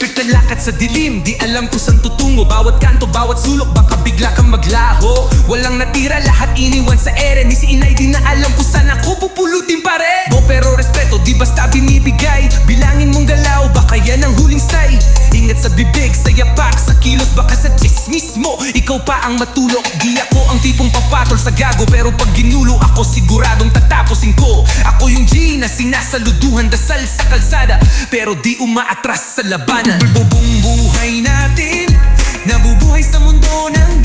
Trip na lakad sa dilim. Di alam kung saan tutungo. Bawat kanto, bawat sulok Baka bigla kang maglaho. Walang natira, lahat iniwan sa ere. Ni si inay di na alam kung saan ako pupulutin sa bibig, sa yapak, sa kilos Baka sa chismis mo, ikaw pa ang matulog Di ako ang tipong papatol sa gago. Pero pag ginulo ako, siguradong tatapusin ko. Ako yung G na sinasaluduhan Dasal sa kalsada, pero di umaatras sa labanan. Bubong buhay natin Nabubuhay sa mundo ng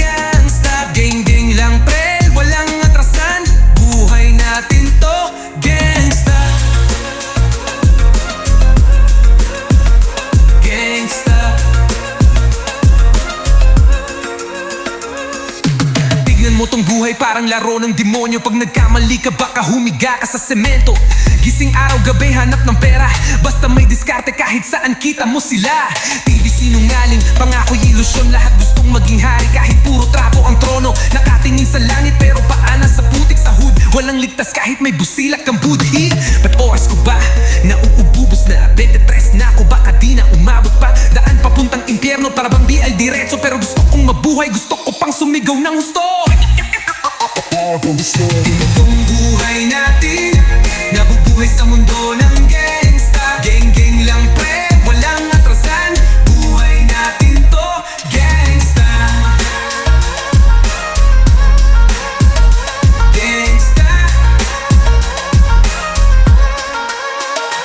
buhay parang laro ng demonyo. Pag nagkamali ka baka humiga ka sa semento. Gising araw gabi hanap ng pera. Basta may diskarte kahit saan kita mo sila. TV sinungaling, pangako ilusyon. Lahat gustong maging hari kahit puro trapo ang trono. Nakatingin sa langit pero paanan sa putik sa hood. Walang ligtas kahit may busilak kang budhi Ba't oras ko ba? Nauububos na. 23 na ako baka di na umabot pa. Daan papuntang impyerno para bang al diretso. Pero gusto kong mabuhay, gusto ko pang sumigaw ng gusto Itong buhay natin Nabubuhay sa mundo ng gangsta. Geng-geng lang pre, walang atrasan. Buhay natin to, gangsta. Gangsta.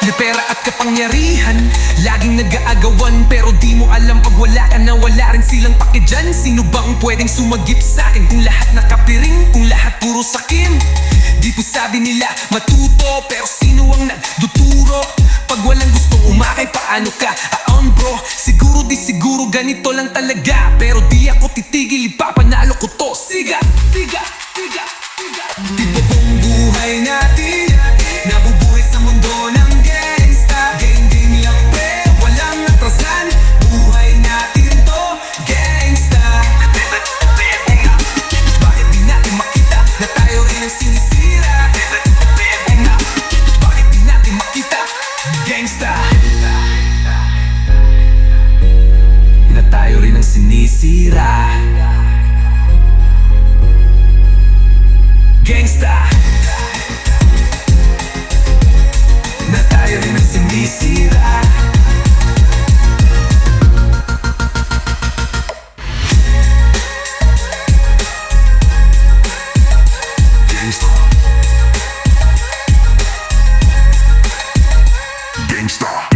Na pera at kapangyarihan Laging nag-aagawan Pero di mo alam rin silang pakidyan Sino bang pwedeng sumagip sa akin? Kung lahat nakapiring Kung lahat puro sakin. Di po sabi nila matuto Pero sino ang nagduturo Pag walang gustong umakay paano ka Aon bro? Siguro di siguro ganito lang talaga Pero di ako titigil. Ipapanalo ko será? Gangsta Natalia Venâncio me será? Gangsta Gangsta